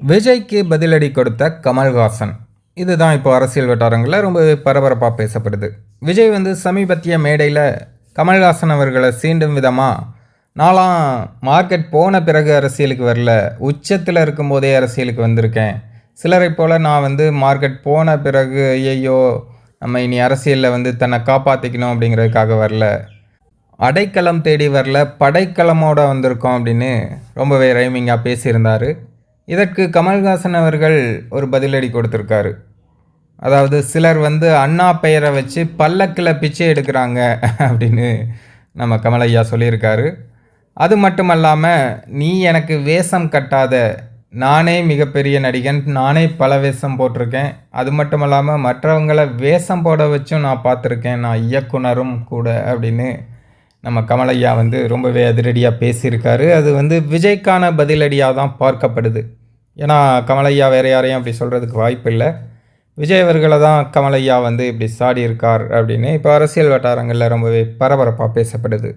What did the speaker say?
விஜய்க்கு பதிலடி கொடுத்த கமல்ஹாசன். இதுதான் இப்போ அரசியல் வட்டாரங்களில் ரொம்ப பரபரப்பாக பேசப்படுது. விஜய் வந்து சமீபத்திய மேடையில் கமல்ஹாசன் அவர்களை சீண்டும் விதமாக நாலாம் மார்க்கெட் போன பிறகு அரசியலுக்கு வரல உச்சத்தில் இருக்கும்போதே அரசியலுக்கு வந்திருக்கேன். சிலரை போல் நான் வந்து மார்க்கெட் போன பிறகு ஐயையோ நம்ம இனி அரசியலில் வந்து தன்னை காப்பாற்றிக்கணும் அப்படிங்கிறதுக்காக வரல. அடைக்கலம் தேடி வரல படைக்கலமோடு வந்திருக்கோம் அப்படின்னு ரொம்பவே ரைமிங்காக பேசியிருந்தார். இதற்கு கமல்ஹாசன் அவர்கள் ஒரு பதிலடி கொடுத்துருக்காரு. அதாவது சிலர் வந்து அண்ணா பெயரை வச்சு பல்லக்கில் பிச்சை எடுக்கிறாங்க அப்படின்னு நம்ம கமலையா சொல்லியிருக்காரு. அது மட்டும் அல்லாமல் நீ எனக்கு வேஷம் கட்டாத. நானே மிகப்பெரிய நடிகன். நானே பல வேஷம் போட்டிருக்கேன். அது மட்டும் இல்லாமல் மற்றவங்களை வேஷம் போட வச்சும் நான் பார்த்துருக்கேன். நான் இயக்குனரும் கூட அப்படின்னு நம்ம கமலையா வந்து ரொம்பவே அதிரடியாக பேசியிருக்காரு. அது வந்து விஜய்க்கான பதிலடியாக தான் பார்க்கப்படுது. ஏன்னா கமலையா வேறு யாரையும் அப்படி சொல்கிறதுக்கு வாய்ப்பு இல்லை விஜய் அவர்களை தான் கமலையா வந்து இப்படி சாடி இருக்கார் அப்படின்னு இப்போ அரசியல் வட்டாரங்களில் ரொம்பவே பரபரப்பாக பேசப்படுது.